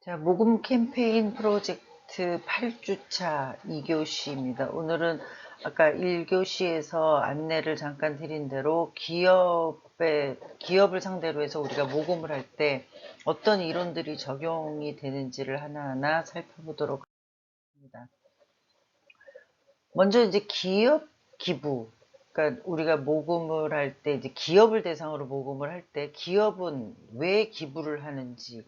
자, 모금 캠페인 프로젝트 8주차 2교시입니다. 오늘은 아까 1교시에서 안내를 잠깐 드린 대로 기업의, 기업을 상대로 해서 우리가 모금을 할 때 어떤 이론들이 적용이 되는지를 하나하나 살펴보도록 하겠습니다. 먼저 이제 기업 기부. 그러니까 우리가 모금을 할 때 이제 기업을 대상으로 모금을 할 때 기업은 왜 기부를 하는지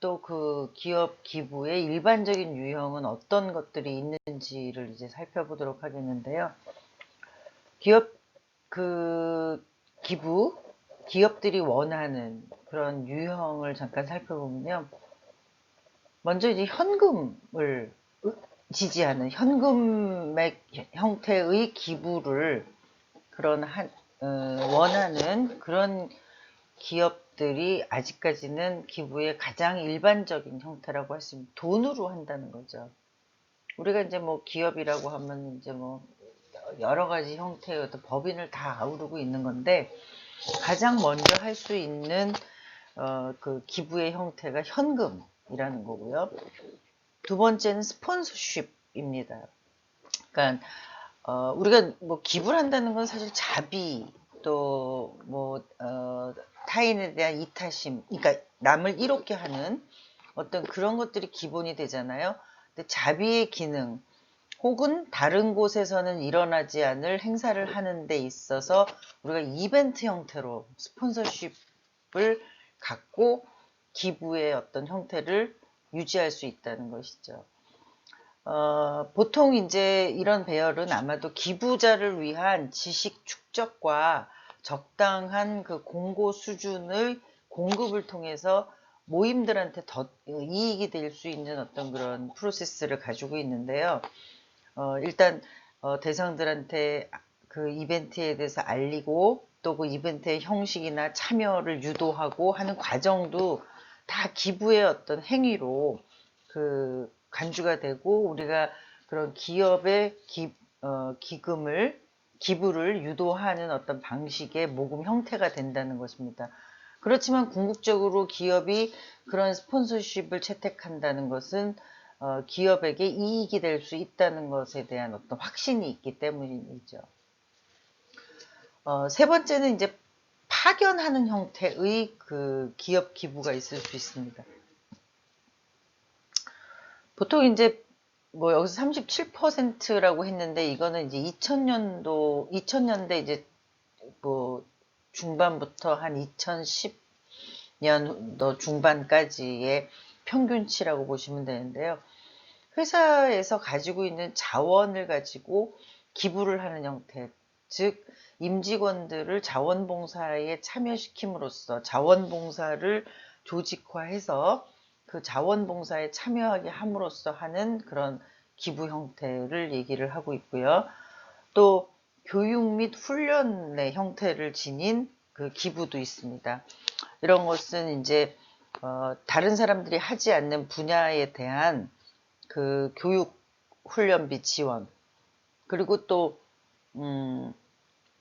또 그 기업 기부의 일반적인 유형은 어떤 것들이 있는지를 이제 살펴보도록 하겠는데요. 기업 그 기부 기업들이 원하는 그런 유형을 잠깐 살펴보면요. 먼저 이제 현금을 지지하는 현금액 형태의 기부를 그런 한, 어, 원하는 그런 기업들이 아직까지는 기부의 가장 일반적인 형태라고 할 수 있습니다. 돈으로 한다는 거죠. 우리가 이제 뭐 기업이라고 하면 이제 뭐 여러 가지 형태의 어떤 법인을 다 아우르고 있는 건데 가장 먼저 할 수 있는 어, 그 기부의 형태가 현금이라는 거고요. 두 번째는 스폰서십입니다. 그러니까 어, 우리가 뭐 기부를 한다는 건 사실 자비 또뭐 어, 타인에 대한 이타심, 그러니까 남을 이롭게 하는 어떤 그런 것들이 기본이 되잖아요. 근데 자비의 기능 혹은 다른 곳에서는 일어나지 않을 행사를 하는 데 있어서 우리가 이벤트 형태로 스폰서십을 갖고 기부의 어떤 형태를 유지할 수 있다는 것이죠. 어, 보통 이제 이런 배열은 아마도 기부자를 위한 지식 축 적과 적당한 그 공고 수준의 공급을 통해서 모임들한테 더 이익이 될 수 있는 어떤 그런 프로세스를 가지고 있는데요. 어, 일단 어, 대상들한테 그 이벤트에 대해서 알리고 또 그 이벤트의 형식이나 참여를 유도하고 하는 과정도 다 기부의 어떤 행위로 그 간주가 되고 우리가 그런 기업의 기, 어, 기금을 기부를 유도하는 어떤 방식의 모금 형태가 된다는 것입니다. 그렇지만 궁극적으로 기업이 그런 스폰서십을 채택한다는 것은 어, 기업에게 이익이 될 수 있다는 것에 대한 어떤 확신이 있기 때문이죠. 어, 세 번째는 이제 파견하는 형태의 그 기업 기부가 있을 수 있습니다. 보통 이제 뭐 여기서 37%라고 했는데 이거는 이제 2000년도 2000년대 이제 뭐 중반부터 한 2010년도 중반까지의 평균치라고 보시면 되는데요. 회사에서 가지고 있는 자원을 가지고 기부를 하는 형태, 즉 임직원들을 자원봉사에 참여시킴으로써 자원봉사를 조직화해서 그 자원봉사에 참여하게 함으로써 하는 그런 기부 형태를 얘기를 하고 있고요. 또 교육 및 훈련의 형태를 지닌 그 기부도 있습니다. 이런 것은 이제 어, 다른 사람들이 하지 않는 분야에 대한 그 교육 훈련비 지원 그리고 또 음,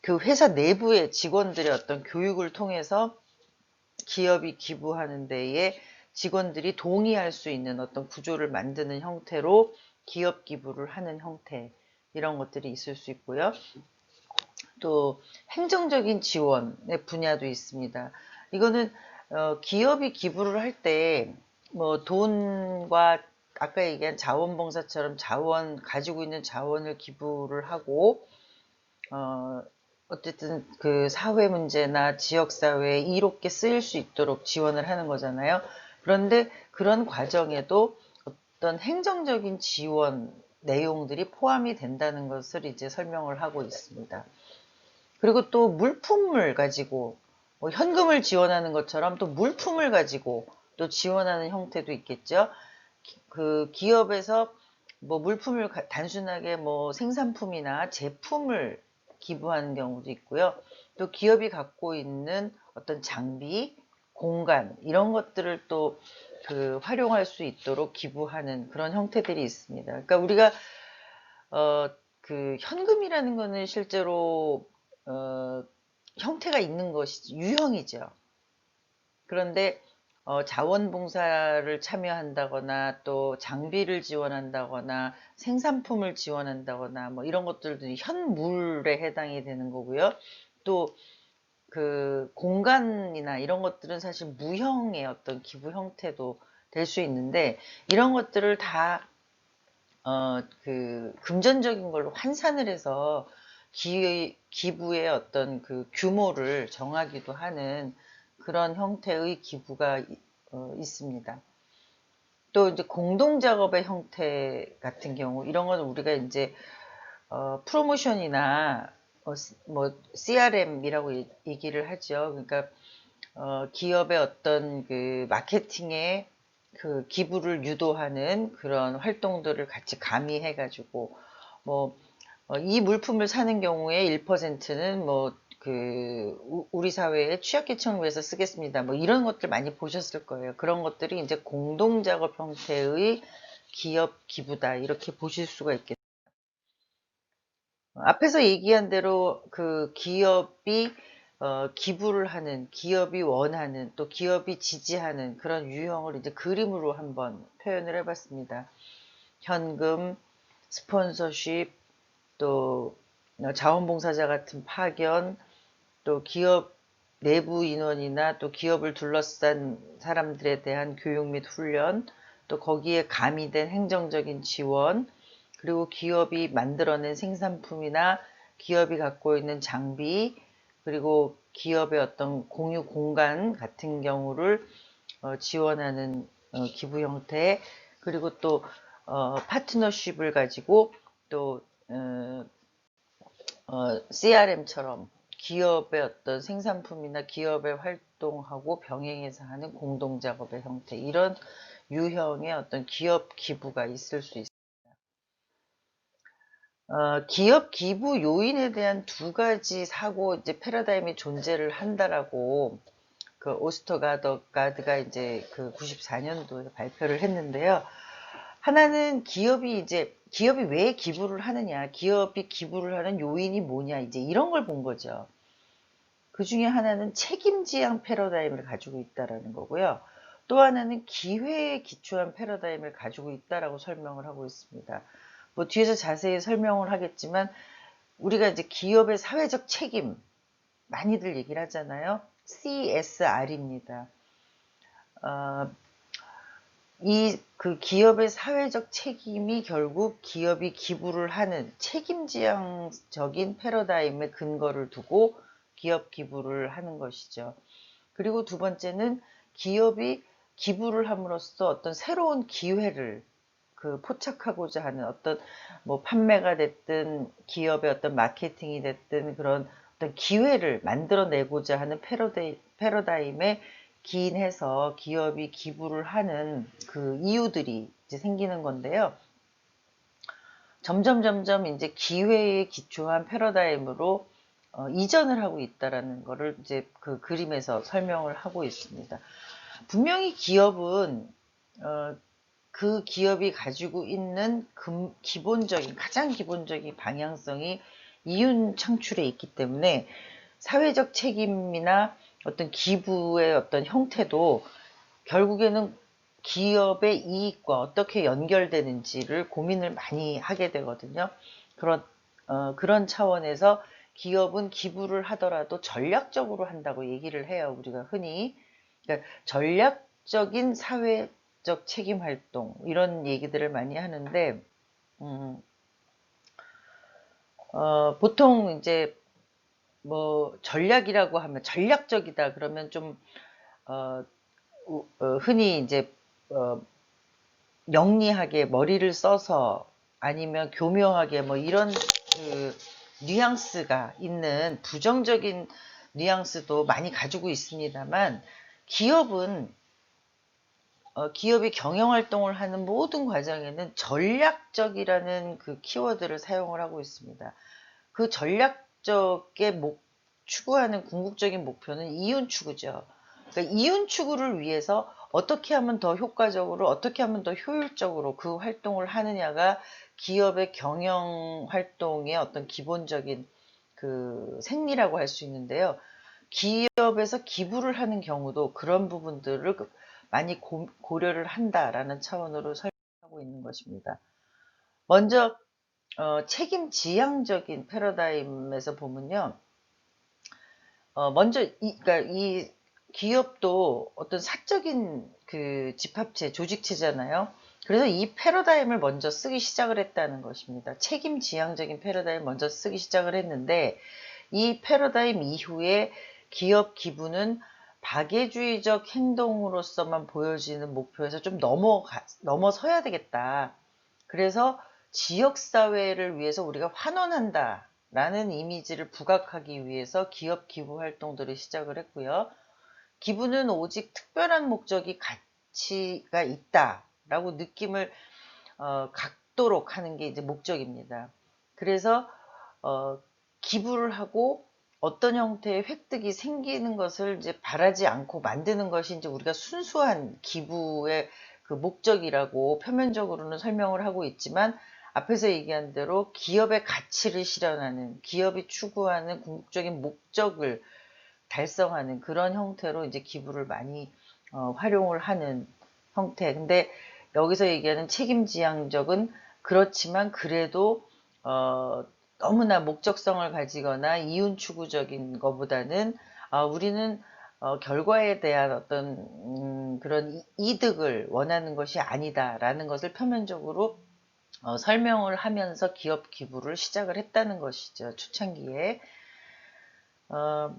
그 회사 내부의 직원들의 어떤 교육을 통해서 기업이 기부하는 데에 직원들이 동의할 수 있는 어떤 구조를 만드는 형태로 기업 기부를 하는 형태 이런 것들이 있을 수 있고요. 또 행정적인 지원의 분야도 있습니다. 이거는 어, 기업이 기부를 할 때 뭐 돈과 아까 얘기한 자원봉사처럼 자원 가지고 있는 자원을 기부를 하고 어, 어쨌든 그 사회 문제나 지역 사회에 이롭게 쓰일 수 있도록 지원을 하는 거잖아요. 그런데 그런 과정에도 어떤 행정적인 지원 내용들이 포함이 된다는 것을 이제 설명을 하고 있습니다. 그리고 또 물품을 가지고 뭐 현금을 지원하는 것처럼 또 물품을 가지고 또 지원하는 형태도 있겠죠. 그 기업에서 뭐 물품을 단순하게 뭐 생산품이나 제품을 기부하는 경우도 있고요. 또 기업이 갖고 있는 어떤 장비, 공간 이런 것들을 또 그 활용할 수 있도록 기부하는 그런 형태들이 있습니다. 그러니까 우리가 어 그 현금이라는 거는 실제로 어 형태가 있는 것이 유형이죠. 그런데 어, 자원봉사를 참여한다거나 또 장비를 지원한다거나 생산품을 지원한다거나 뭐 이런 것들도 현물에 해당이 되는 거고요. 또 그 공간이나 이런 것들은 사실 무형의 어떤 기부 형태도 될 수 있는데 이런 것들을 다 어, 그 금전적인 걸로 환산을 해서 기, 기부의 어떤 그 규모를 정하기도 하는 그런 형태의 기부가 이- 어, 있습니다. 또 이제 공동 작업의 형태 같은 경우 이런 거는 우리가 이제 어, 프로모션이나 어, 시- 뭐 CRM이라고 얘기를 하죠. 그러니까 어, 기업의 어떤 그 마케팅에 그 기부를 유도하는 그런 활동들을 같이 가미해 가지고 뭐 어, 이 물품을 사는 경우에 1%는 뭐 그 우리 사회의 취약계층을 위해서 쓰겠습니다. 뭐 이런 것들 많이 보셨을 거예요. 그런 것들이 이제 공동 작업 형태의 기업 기부다 이렇게 보실 수가 있겠습니다. 앞에서 얘기한 대로 그 기업이 어, 기부를 하는, 기업이 원하는, 또 기업이 지지하는 그런 유형을 이제 그림으로 한번 표현을 해봤습니다. 현금, 스폰서십, 또 자원봉사자 같은 파견, 또 기업 내부 인원이나 또 기업을 둘러싼 사람들에 대한 교육 및 훈련, 또 거기에 가미된 행정적인 지원, 그리고 기업이 만들어낸 생산품이나 기업이 갖고 있는 장비, 그리고 기업의 어떤 공유 공간 같은 경우를 어, 지원하는 어, 기부 형태, 그리고 또 어, 파트너십을 가지고 또 어, CRM처럼 기업의 어떤 생산품이나 기업의 활동하고 병행해서 하는 공동 작업의 형태 이런 유형의 어떤 기업 기부가 있을 수 있습니다. 어, 기업 기부 요인에 대한 두 가지 사고 이제 패러다임이 존재를 한다라고 그 오스터가드가 이제 그 94년도에 발표를 했는데요. 하나는 기업이 이제 기업이 왜 기부를 하느냐, 기업이 기부를 하는 요인이 뭐냐, 이제 이런 걸 본 거죠. 그 중에 하나는 책임지향 패러다임을 가지고 있다라는 거고요. 또 하나는 기회에 기초한 패러다임을 가지고 있다라고 설명을 하고 있습니다. 뭐 뒤에서 자세히 설명을 하겠지만 우리가 이제 기업의 사회적 책임 많이들 얘기를 하잖아요. CSR입니다. 어, 이그 기업의 사회적 책임이 결국 기업이 기부를 하는 책임지향적인 패러다임의 근거를 두고 기업 기부를 하는 것이죠. 그리고 두 번째는 기업이 기부를 함으로써 어떤 새로운 기회를 그 포착하고자 하는 어떤 뭐 판매가 됐든 기업의 어떤 마케팅이 됐든 그런 어떤 기회를 만들어내고자 하는 패러다임, 패러다임에 기인해서 기업이 기부를 하는 그 이유들이 이제 생기는 건데요. 점점 점점 이제 기회에 기초한 패러다임으로 어, 이전을 하고 있다라는 거를 이제 그 그림에서 설명을 하고 있습니다. 분명히 기업은 어, 그 기업이 가지고 있는 금, 기본적인 가장 기본적인 방향성이 이윤 창출에 있기 때문에 사회적 책임이나 어떤 기부의 어떤 형태도 결국에는 기업의 이익과 어떻게 연결되는지를 고민을 많이 하게 되거든요. 그런 어, 그런 차원에서 기업은 기부를 하더라도 전략적으로 한다고 얘기를 해요. 우리가 흔히 그러니까 전략적인 사회 적 책임 활동 이런 얘기들을 많이 하는데 음, 어, 보통 이제 뭐 전략이라고 하면 전략적이다 그러면 좀 어, 어, 흔히 이제 어, 영리하게 머리를 써서 아니면 교묘하게 뭐 이런 그 뉘앙스가 있는 부정적인 뉘앙스도 많이 가지고 있습니다만 기업은 어, 기업이 경영 활동을 하는 모든 과정에는 전략적이라는 그 키워드를 사용을 하고 있습니다. 그 전략적의 목, 추구하는 궁극적인 목표는 이윤 추구죠. 그러니까 이윤 추구를 위해서 어떻게 하면 더 효과적으로, 어떻게 하면 더 효율적으로 그 활동을 하느냐가 기업의 경영 활동의 어떤 기본적인 그 생리라고 할 수 있는데요. 기업에서 기부를 하는 경우도 그런 부분들을 그 많이 고, 고려를 한다라는 차원으로 설명하고 있는 것입니다. 먼저 어, 책임 지향적인 패러다임에서 보면요. 어, 먼저 이, 그러니까 이 기업도 어떤 사적인 그 집합체, 조직체잖아요. 그래서 이 패러다임을 먼저 쓰기 시작을 했다는 것입니다. 책임 지향적인 패러다임 먼저 쓰기 시작을 했는데 이 패러다임 이후에 기업 기부는 박애주의적 행동으로서만 보여지는 목표에서 좀 넘어가, 넘어서야 되겠다. 그래서 지역사회를 위해서 우리가 환원한다. 라는 이미지를 부각하기 위해서 기업 기부 활동들을 시작을 했고요. 기부는 오직 특별한 목적이 가치가 있다. 라고 느낌을 어, 갖도록 하는 게 이제 목적입니다. 그래서 어, 기부를 하고 어떤 형태의 획득이 생기는 것을 이제 바라지 않고 만드는 것이 이제 우리가 순수한 기부의 그 목적이라고 표면적으로는 설명을 하고 있지만 앞에서 얘기한 대로 기업의 가치를 실현하는 기업이 추구하는 궁극적인 목적을 달성하는 그런 형태로 이제 기부를 많이 어, 활용을 하는 형태. 근데 여기서 얘기하는 책임지향적은 그렇지만 그래도 어, 너무나 목적성을 가지거나 이윤 추구적인 것보다는 어, 우리는 어, 결과에 대한 어떤 음, 그런 이득을 원하는 것이 아니다라는 것을 표면적으로 어, 설명을 하면서 기업 기부를 시작을 했다는 것이죠 초창기에. 어,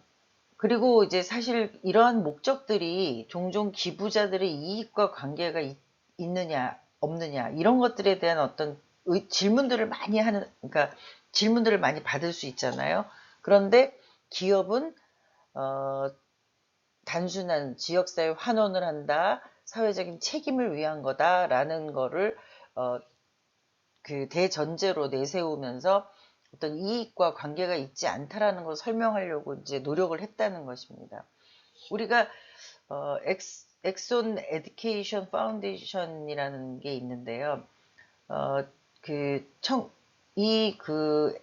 그리고 이제 사실 이러한 목적들이 종종 기부자들의 이익과 관계가 있, 있느냐 없느냐 이런 것들에 대한 어떤 의, 질문들을 많이 하는 그러니까 질문들을 많이 받을 수 있잖아요. 그런데 기업은 어, 단순한 지역사회 환원을 한다, 사회적인 책임을 위한 거다라는 거를 어, 그 대전제로 내세우면서 어떤 이익과 관계가 있지 않다라는 걸 설명하려고 이제 노력을 했다는 것입니다. 우리가 어, 엑손 에듀케이션 파운데이션이라는 게 있는데요. 어, 그 청, 이 그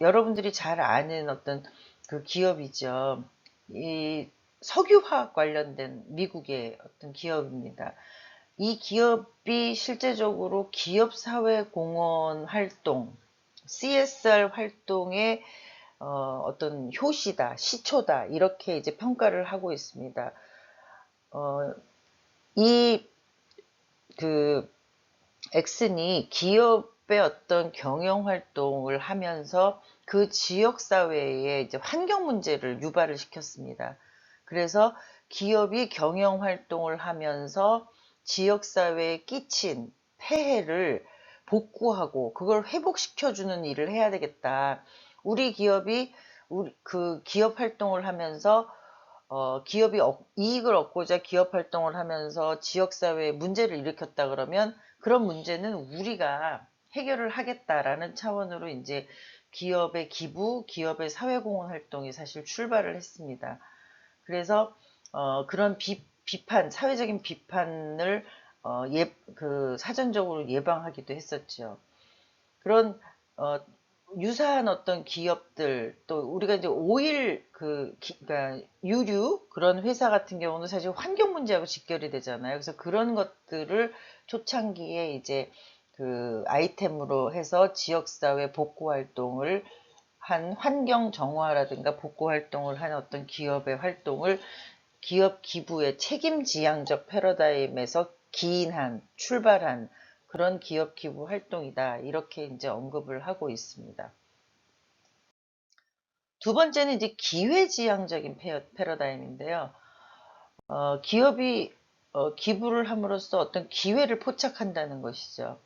여러분들이 잘 아는 어떤 그 기업이죠. 이 석유화학 관련된 미국의 어떤 기업입니다. 이 기업이 실제적으로 기업사회공헌 활동, CSR 활동의 어, 어떤 효시다, 시초다, 이렇게 이제 평가를 하고 있습니다. 어, 이, 그, 엑슨이 기업의 어떤 경영 활동을 하면서 그 지역 사회에 이제 환경 문제를 유발을 시켰습니다. 그래서 기업이 경영 활동을 하면서 지역 사회에 끼친 폐해를 복구하고 그걸 회복시켜 주는 일을 해야 되겠다. 우리 기업이 우리 그 기업 활동을 하면서 어, 기업이 어, 이익을 얻고자 기업 활동을 하면서 지역사회에 문제를 일으켰다 그러면 그런 문제는 우리가 해결을 하겠다라는 차원으로 이제 기업의 기부, 기업의 사회공헌 활동이 사실 출발을 했습니다. 그래서 어, 그런 비, 비판, 사회적인 비판을 어, 예, 그 사전적으로 예방하기도 했었죠. 그런 어, 유사한 어떤 기업들 또 우리가 이제 오일 그 기, 그러니까 유류 그런 회사 같은 경우는 사실 환경 문제하고 직결이 되잖아요. 그래서 그런 것들을 초창기에 이제 그 아이템으로 해서 지역사회 복구 활동을 한 환경 정화라든가 복구 활동을 한 어떤 기업의 활동을 기업 기부의 책임 지향적 패러다임에서 기인한 출발한 그런 기업 기부 활동이다. 이렇게 이제 언급을 하고 있습니다. 두 번째는 이제 기회지향적인 패러다임인데요. 어, 기업이 어, 기부를 함으로써 어떤 기회를 포착한다는 것이죠.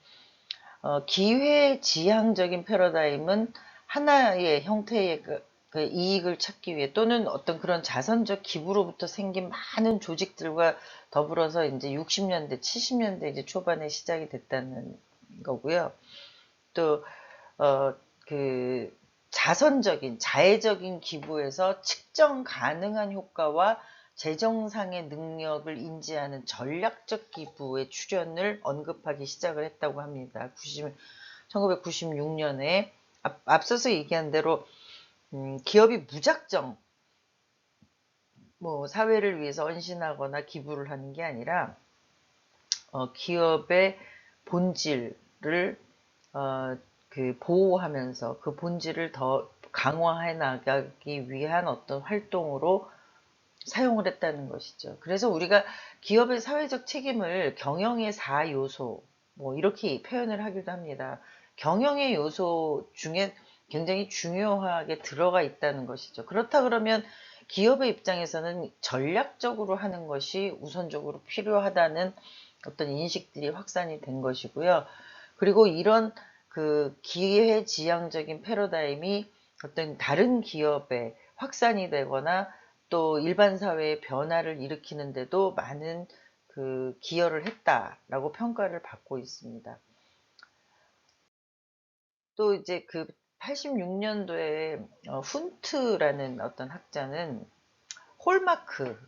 어, 기회 지향적인 패러다임은 하나의 형태의 그, 그 이익을 찾기 위해 또는 어떤 그런 자선적 기부로부터 생긴 많은 조직들과 더불어서 이제 60년대, 70년대 이제 초반에 시작이 됐다는 거고요. 또, 어, 그, 자선적인, 자해적인 기부에서 측정 가능한 효과와 재정상의 능력을 인지하는 전략적 기부의 출현을 언급하기 시작을 했다고 합니다. 90, 1996년에 앞, 서서 얘기한 대로 음, 기업이 무작정 뭐 사회를 위해서 헌신하거나 기부를 하는 게 아니라 어, 기업의 본질을 어, 그 보호하면서 그 본질을 더 강화해 나가기 위한 어떤 활동으로 사용을 했다는 것이죠. 그래서 우리가 기업의 사회적 책임을 경영의 4요소 뭐 이렇게 표현을 하기도 합니다. 경영의 요소 중에 굉장히 중요하게 들어가 있다는 것이죠. 그렇다 그러면 기업의 입장에서는 전략적으로 하는 것이 우선적으로 필요하다는 어떤 인식들이 확산이 된 것이고요. 그리고 이런 그 기회지향적인 패러다임이 어떤 다른 기업에 확산이 되거나 또 일반 사회의 변화를 일으키는데도 많은 그 기여를 했다라고 평가를 받고 있습니다. 또 이제 그 86년도에 어, 훈트라는 어떤 학자는 홀마크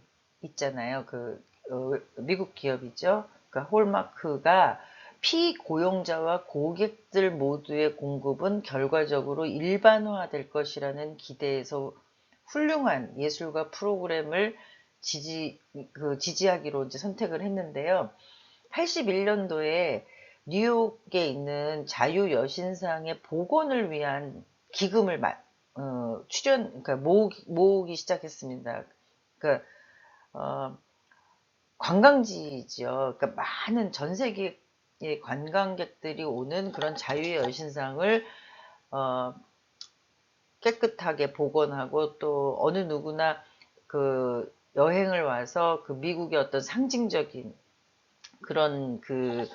있잖아요. 그 어, 미국 기업이죠. 그러니까 홀마크가 피고용자와 고객들 모두의 공급은 결과적으로 일반화될 것이라는 기대에서 훌륭한 예술가 프로그램을 지지, 그 지지하기로 이제 선택을 했는데요. 81년도에 뉴욕에 있는 자유 여신상의 복원을 위한 기금을 마, 어, 출연, 그러니까 모으기, 모으기 시작했습니다. 그러니까, 어, 관광지죠. 그러니까 많은 전 세계 예, 관광객들이 오는 그런 자유의 여신상을 어, 깨끗하게 복원하고 또 어느 누구나 그 여행을 와서 그 미국의 어떤 상징적인 그런 그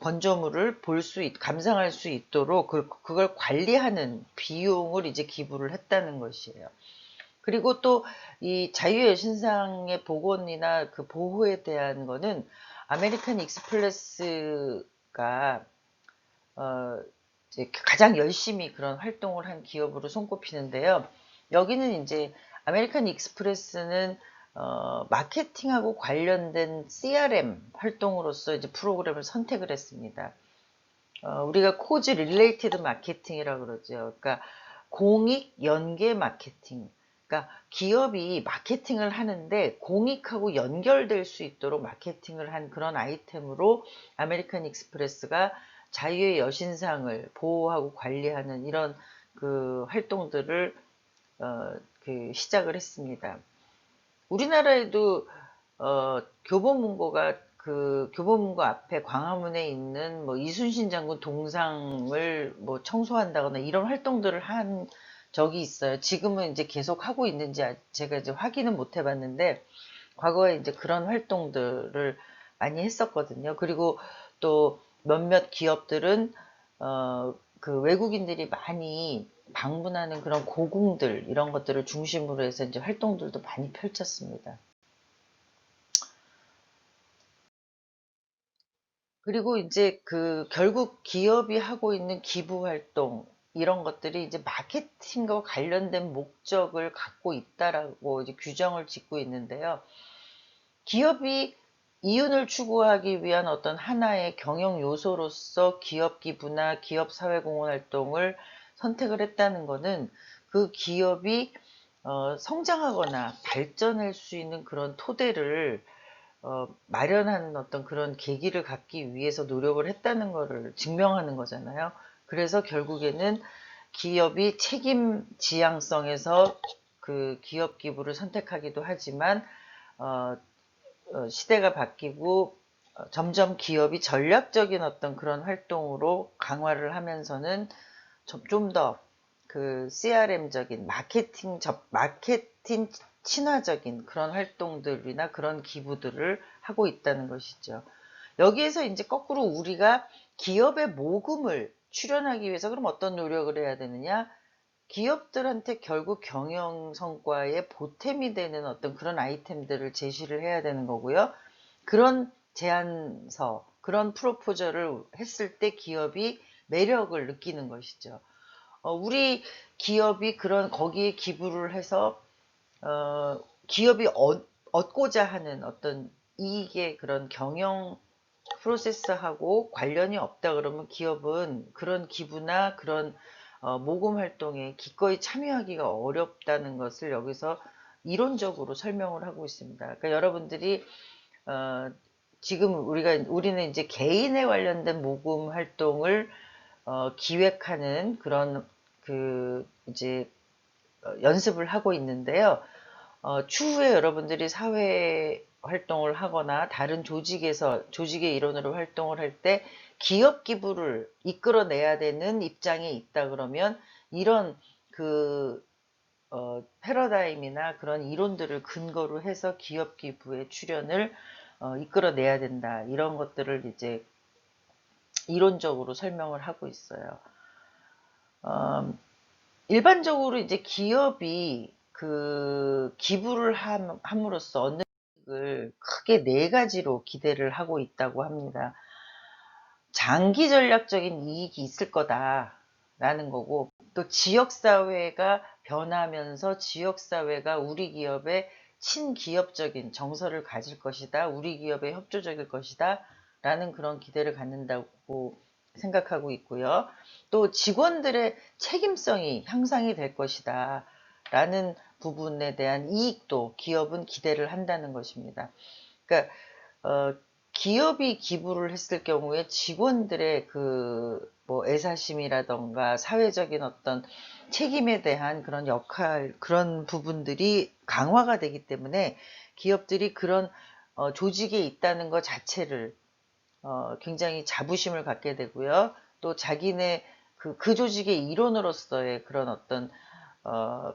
건조물을 볼 수 있, 감상할 수 있도록 그, 그걸 관리하는 비용을 이제 기부를 했다는 것이에요. 그리고 또 이 자유의 여신상의 복원이나 그 보호에 대한 거는 아메리칸 익스플레스가 어 가장 열심히 그런 활동을 한 기업으로 손꼽히는데요. 여기는 이제 아메리칸 익스프레스는 어, 마케팅하고 관련된 CRM 활동으로서 이제 프로그램을 선택을 했습니다. 어, 우리가 코즈 릴레이티드 마케팅이라고 그러죠. 그러니까 공익 연계 마케팅. 그러니까 기업이 마케팅을 하는데 공익하고 연결될 수 있도록 마케팅을 한 그런 아이템으로 아메리칸 익스프레스가 자유의 여신상을 보호하고 관리하는 이런 그 활동들을 어, 그 시작을 했습니다. 우리나라에도 어, 교보문고가 그 교보문고 앞에 광화문에 있는 뭐 이순신 장군 동상을 뭐 청소한다거나 이런 활동들을 한 적이 있어요. 지금은 이제 계속 하고 있는지 아, 제가 이제 확인은 못 해봤는데 과거에 이제 그런 활동들을 많이 했었거든요. 그리고 또 몇몇 기업들은 어, 그 외국인들이 많이 방문하는 그런 고궁들 이런 것들을 중심으로 해서 이제 활동들도 많이 펼쳤습니다. 그리고 이제 그 결국 기업이 하고 있는 기부 활동 이런 것들이 이제 마케팅과 관련된 목적을 갖고 있다라고 이제 규정을 짓고 있는데요. 기업이 이윤을 추구하기 위한 어떤 하나의 경영 요소로서 기업 기부나 기업 사회공헌 활동을 선택을 했다는 것은 그 기업이 어, 성장하거나 발전할 수 있는 그런 토대를 어, 마련하는 어떤 그런 계기를 갖기 위해서 노력을 했다는 것을 증명하는 거잖아요. 그래서 결국에는 기업이 책임 지향성에서 그 기업 기부를 선택하기도 하지만 어, 어, 시대가 바뀌고 어, 점점 기업이 전략적인 어떤 그런 활동으로 강화를 하면서는 좀 더 그 CRM적인 마케팅 접 마케팅 친화적인 그런 활동들이나 그런 기부들을 하고 있다는 것이죠. 여기에서 이제 거꾸로 우리가 기업의 모금을 출연하기 위해서 그럼 어떤 노력을 해야 되느냐? 기업들한테 결국 경영 성과에 보탬이 되는 어떤 그런 아이템들을 제시를 해야 되는 거고요. 그런 제안서, 그런 프로포저를 했을 때 기업이 매력을 느끼는 것이죠. 어, 우리 기업이 그런 거기에 기부를 해서 어, 기업이 얻, 얻고자 하는 어떤 이익의 그런 경영 프로세스하고 관련이 없다 그러면 기업은 그런 기부나 그런 어, 모금 활동에 기꺼이 참여하기가 어렵다는 것을 여기서 이론적으로 설명을 하고 있습니다. 그러니까 여러분들이 어, 지금 우리가 우리는 이제 개인에 관련된 모금 활동을 어, 기획하는 그런 그 이제 어, 연습을 하고 있는데요. 어, 추후에 여러분들이 사회 활동을 하거나 다른 조직에서 조직의 일원으로 활동을 할 때 기업 기부를 이끌어내야 되는 입장에 있다 그러면 이런 그 어, 패러다임이나 그런 이론들을 근거로 해서 기업 기부의 출연을 어, 이끌어내야 된다 이런 것들을 이제 이론적으로 설명을 하고 있어요. 어, 일반적으로 이제 기업이 그 기부를 함, 함으로써 얻는 이익을 크게 네 가지로 기대를 하고 있다고 합니다. 장기 전략적인 이익이 있을 거다라는 거고 또 지역사회가 변하면서 지역사회가 우리 기업의 친기업적인 정서를 가질 것이다. 우리 기업에 협조적일 것이다. 라는 그런 기대를 갖는다고 생각하고 있고요. 또 직원들의 책임성이 향상이 될 것이다. 라는 부분에 대한 이익도 기업은 기대를 한다는 것입니다. 그러니까 어, 기업이 기부를 했을 경우에 직원들의 그 뭐 애사심이라던가 사회적인 어떤 책임에 대한 그런 역할 그런 부분들이 강화가 되기 때문에 기업들이 그런 어, 조직에 있다는 것 자체를 어, 굉장히 자부심을 갖게 되고요. 또 자기네 그, 그 조직의 일원으로서의 그런 어떤 어,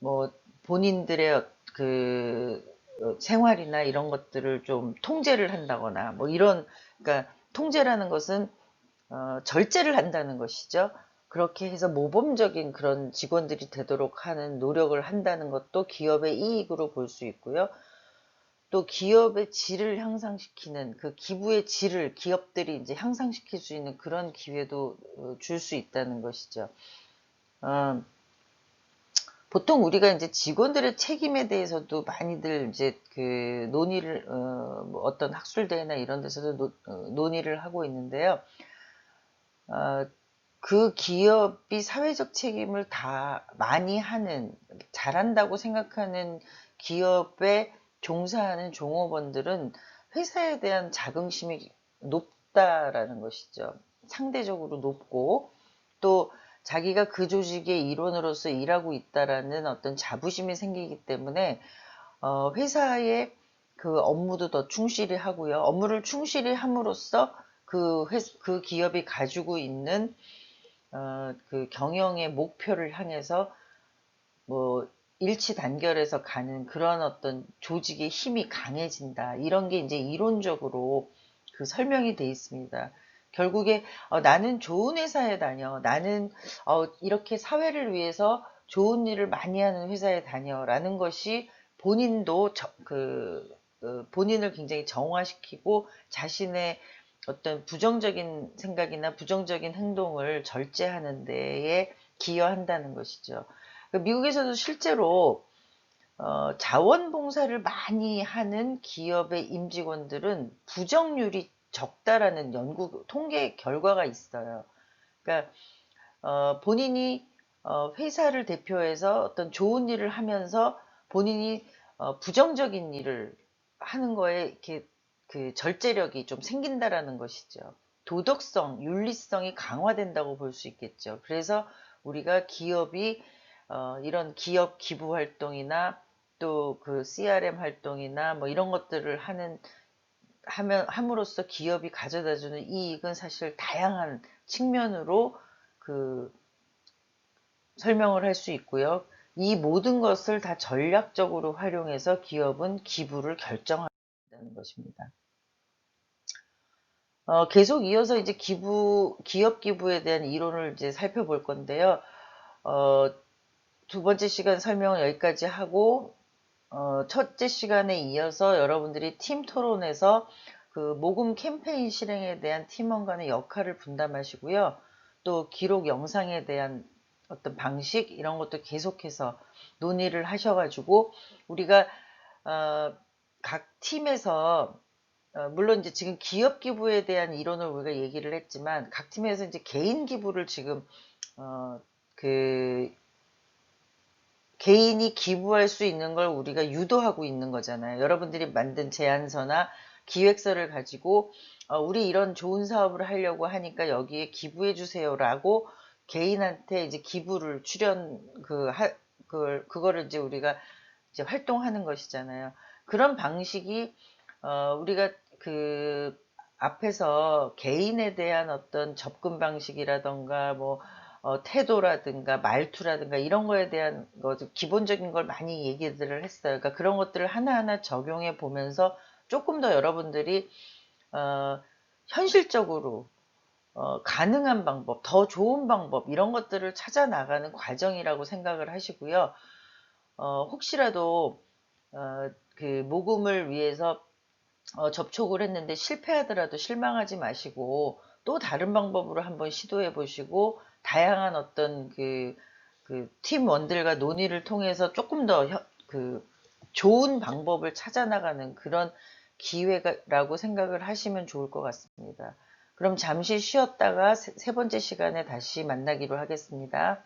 뭐 본인들의 그 어, 생활이나 이런 것들을 좀 통제를 한다거나 뭐 이런 그러니까 통제라는 것은 어, 절제를 한다는 것이죠. 그렇게 해서 모범적인 그런 직원들이 되도록 하는 노력을 한다는 것도 기업의 이익으로 볼 수 있고요. 또 기업의 질을 향상시키는 그 기부의 질을 기업들이 이제 향상시킬 수 있는 그런 기회도 어, 줄수 있다는 것이죠. 어, 보통 우리가 이제 직원들의 책임에 대해서도 많이들 이제 그 논의를 어, 뭐 어떤 학술대회나 이런 데서도 노, 어, 논의를 하고 있는데요. 어, 그 기업이 사회적 책임을 다 많이 하는 잘한다고 생각하는 기업에 종사하는 종업원들은 회사에 대한 자긍심이 높다라는 것이죠. 상대적으로 높고 또 자기가 그 조직의 일원으로서 일하고 있다라는 어떤 자부심이 생기기 때문에 어, 회사의 그 업무도 더 충실히 하고요. 업무를 충실히 함으로써 그, 회, 그 기업이 가지고 있는 어, 그 경영의 목표를 향해서 뭐 일치 단결해서 가는 그런 어떤 조직의 힘이 강해진다. 이런 게 이제 이론적으로 그 설명이 돼 있습니다. 결국에 어, 나는 좋은 회사에 다녀. 나는 어, 이렇게 사회를 위해서 좋은 일을 많이 하는 회사에 다녀라는 것이 본인도 저, 그, 그 본인을 굉장히 정화시키고 자신의 어떤 부정적인 생각이나 부정적인 행동을 절제하는 데에 기여한다는 것이죠. 그 미국에서도 실제로 어, 자원봉사를 많이 하는 기업의 임직원들은 부정률이 적다라는 연구 통계 결과가 있어요. 그러니까 어, 본인이 어, 회사를 대표해서 어떤 좋은 일을 하면서 본인이 어, 부정적인 일을 하는 거에 이렇게 그 절제력이 좀 생긴다라는 것이죠. 도덕성, 윤리성이 강화된다고 볼 수 있겠죠. 그래서 우리가 기업이 어, 이런 기업 기부 활동이나 또 그 CRM 활동이나 뭐 이런 것들을 하는 하면 함으로써 기업이 가져다주는 이익은 사실 다양한 측면으로 그 설명을 할 수 있고요. 이 모든 것을 다 전략적으로 활용해서 기업은 기부를 결정한다는 것입니다. 어, 계속 이어서 이제 기부, 기업 기부에 대한 이론을 이제 살펴볼 건데요. 어, 두 번째 시간 설명은 여기까지 하고, 어, 첫째 시간에 이어서 여러분들이 팀 토론에서 그 모금 캠페인 실행에 대한 팀원 간의 역할을 분담하시고요. 또 기록 영상에 대한 어떤 방식 이런 것도 계속해서 논의를 하셔가지고 우리가 어, 각 팀에서 어, 물론 이제 지금 기업 기부에 대한 이론을 우리가 얘기를 했지만 각 팀에서 이제 개인 기부를 지금 어, 그 개인이 기부할 수 있는 걸 우리가 유도하고 있는 거잖아요. 여러분들이 만든 제안서나 기획서를 가지고 어, 우리 이런 좋은 사업을 하려고 하니까 여기에 기부해 주세요라고 개인한테 이제 기부를 출연 그 하, 그 그거를 이제 우리가 이제 활동하는 것이잖아요. 그런 방식이 어, 우리가 그 앞에서 개인에 대한 어떤 접근 방식이라던가 뭐 어, 태도라든가 말투라든가 이런 거에 대한 거 기본적인 걸 많이 얘기들을 했어요. 그러니까 그런 것들을 하나하나 적용해 보면서 조금 더 여러분들이 어, 현실적으로 어, 가능한 방법, 더 좋은 방법 이런 것들을 찾아 나가는 과정이라고 생각을 하시고요. 어, 혹시라도 어, 그 모금을 위해서 어, 접촉을 했는데 실패하더라도 실망하지 마시고 또 다른 방법으로 한번 시도해 보시고 다양한 어떤 그, 그 팀원들과 논의를 통해서 조금 더그 좋은 방법을 찾아 나가는 그런 기회라고 생각을 하시면 좋을 것 같습니다. 그럼 잠시 쉬었다가 세, 세 번째 시간에 다시 만나기로 하겠습니다.